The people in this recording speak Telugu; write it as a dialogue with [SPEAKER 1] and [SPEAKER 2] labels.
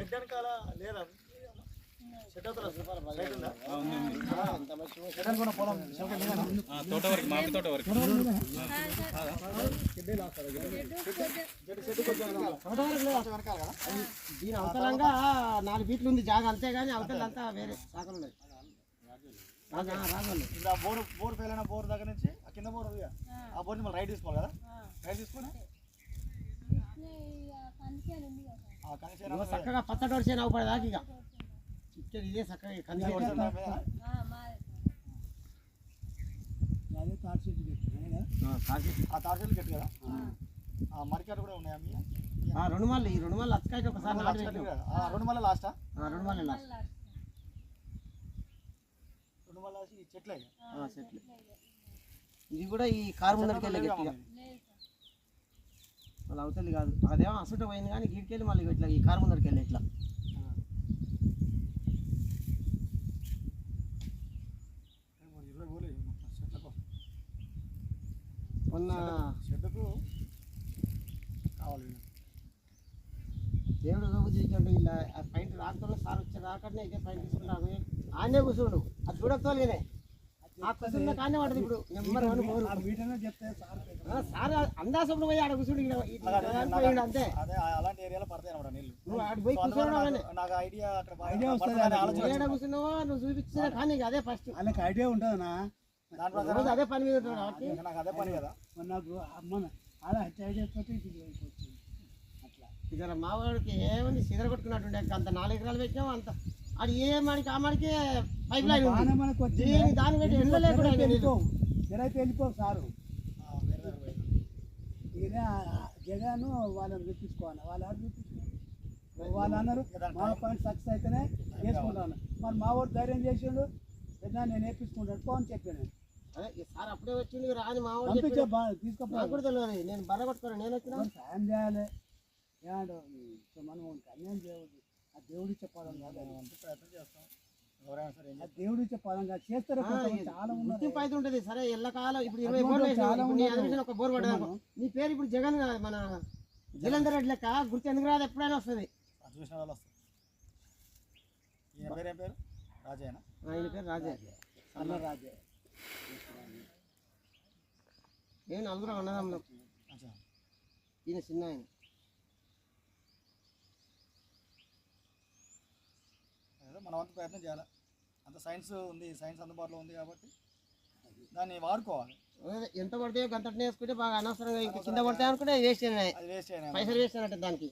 [SPEAKER 1] షెడ్ వెనకాల లేదా?
[SPEAKER 2] తోట వరకు మామిడి తోట వరకు.
[SPEAKER 3] దీని అవతలంగా నాలుగు ఫీట్లు ఉంది జాగా అంతే కానీ అవతలంతా వేరే శాఖలు ఉన్నాయి.
[SPEAKER 1] ఇప్పుడు ఆ బోర్ బోర్ ఫెయిల్ అయిన బోర్ దగ్గర నుంచి ఆ కింద బోర్ ఆ. బోర్ మళ్ళీ రైట్ తీసుకోవాలి కదా? రైట్ తీసుకొని?
[SPEAKER 3] ఇదిగో చక్కగా పచ్చడి చేను అవపడేదాకా ఇక. ఇచ్చేది ఇదే చక్కగా కంది
[SPEAKER 1] ఆ తార్చెలు గట్టి కదా? ఆ. కూడా ఉన్నాయా మీ
[SPEAKER 3] రెండు మళ్ళీ ఈ రెండు మళ్ళీ అచ్చకాయకి ఒకసారి
[SPEAKER 1] రెండు మళ్ళీ లాస్టా
[SPEAKER 3] ఆ, రెండు మళ్ళీ లాస్ట్
[SPEAKER 1] రెండు మళ్ళీ చెట్లే.
[SPEAKER 3] చెట్లు. ఇది కూడా ఈ కారు ముందరికి వెళ్ళి గట్టిగా. మళ్ళీ అవతలి కాదు. అదేమో అసుట పోయింది కానీ గీడికెళ్ళి మళ్ళీ ఇట్లా ఈ కారు ముందరికి వెళ్ళి ఇట్లా. మొన్న
[SPEAKER 1] కావాలి.
[SPEAKER 3] దేవుడు రోజు చేసాడు ఇలా. ఆ పైంట్ రాకుండా సార్ వచ్చే రాకనే ఇదే పైంట్ తీసుకుంటాను ఆనే కూర్చోడు. అది చూడకపోలేనే ఆ కానీ ఇప్పుడు. Number one bore. ఆ, సార్ అందాసప్పుడు పోయి ఆడ కూర్చుడు అంతే.
[SPEAKER 1] అలాంటి ఏరియాలో పడతాయి అనమాట నీళ్ళు.
[SPEAKER 3] నువ్వు ఆడ పోయి
[SPEAKER 1] సో అందువల్ల
[SPEAKER 3] కూర్చోవడం
[SPEAKER 1] నాకు- ఐడియా అక్కడ
[SPEAKER 4] ఐడియా వస్తుంది.
[SPEAKER 3] కూర్చున్నావో నువ్వు చూపించిన కానీ అదే ఫస్ట్
[SPEAKER 4] వాళ్ళకి ఐడియా ఉంటుందనా
[SPEAKER 3] అదే పని మీద
[SPEAKER 1] నాకు అదే పని కదా.
[SPEAKER 4] మరి నాకు అమ్మ ఐడియా తోటి అట్లా.
[SPEAKER 3] ఇక మా వాడికి ఏముంది? సిగర కొట్టుకున్నట్టుండే. అంత నాలుగు ఎకరాలు పెట్టినాం అంత? అది ఏ మాడికి ఆ మాడికి పైప్ లైన్ ఉంది
[SPEAKER 4] మనకు
[SPEAKER 3] దీని దాన్ని పెట్టి ఎండ లేకుండా.
[SPEAKER 4] జరైతే వెళ్ళిపోవు సారు. జగన్ వాళ్ళని చూపించుకోవాలి వాళ్ళు చూపించుకోవాలి వాళ్ళు అన్నారు మా పాయింట్ సక్సెస్ అయితేనే చేసుకుంటాను. మరి మా వాడు ధైర్యం చేసిండు. పెద్ద నేను వేపించుకుంటాడు పో అని చెప్పాను
[SPEAKER 3] సార్ అప్పుడే వచ్చింది రాని మా తెలియదు నేను బర్ర కొట్టుకోను నేను వచ్చిన?
[SPEAKER 4] సాయం చేయాలి? మనం అన్యాయం చేయవద్దు. ఆ దేవుడు ఇచ్చే పదం కాదు అది.
[SPEAKER 1] అంతే ప్రయత్నం చేస్తాం. ఎవరైనా సరే ఏం
[SPEAKER 4] ఆ దేవుడు పదం కాదు చేస్తారు కొంతమంది చాలా ఉన్నారు
[SPEAKER 3] గుర్తింపు అయితే ఉంటుంది. సరే ఎల్లకాలం ఇప్పుడు ఇరవై
[SPEAKER 4] అటువంటి
[SPEAKER 3] బోర్లు వేసినావు.
[SPEAKER 4] చాలా
[SPEAKER 3] ఇప్పుడు నీ
[SPEAKER 4] ఉన్నారు.
[SPEAKER 3] అదృష్టం ఒక బోర్ పడ్డా నీ పేరు ఇప్పుడు జగన్ కాదు, మన జలంధర్ రెడ్డి లెక్క. గుర్తు ఎందుకు రాదు? ఎప్పుడైనా వస్తుంది.
[SPEAKER 1] అది చూసిన వాళ్ళు వస్తారు ఈయన పేరు ఏం పేరు? రాజేనా
[SPEAKER 3] ఆయన పేరు రాజే
[SPEAKER 4] అన్న రాజే
[SPEAKER 3] నేను నలుగురు అన్నదమ్ములం.
[SPEAKER 1] అచ్చా.
[SPEAKER 3] ఈయన చిన్న ఆయన
[SPEAKER 1] మన వంతు ప్రయత్నం చేయాలి? అంత సైన్స్ ఉంది సైన్స్ అందుబాటులో ఉంది కాబట్టి దాన్ని వాడుకోవాలి.
[SPEAKER 3] ఎంత పడితే గంతటి వేసుకుంటే బాగా అనవసరంగా ఇంకా కింద పడితే అనుకుంటే వేస్ట్ అయినాయి. పైసలు వేస్ట్ అయినట్టు దానికి.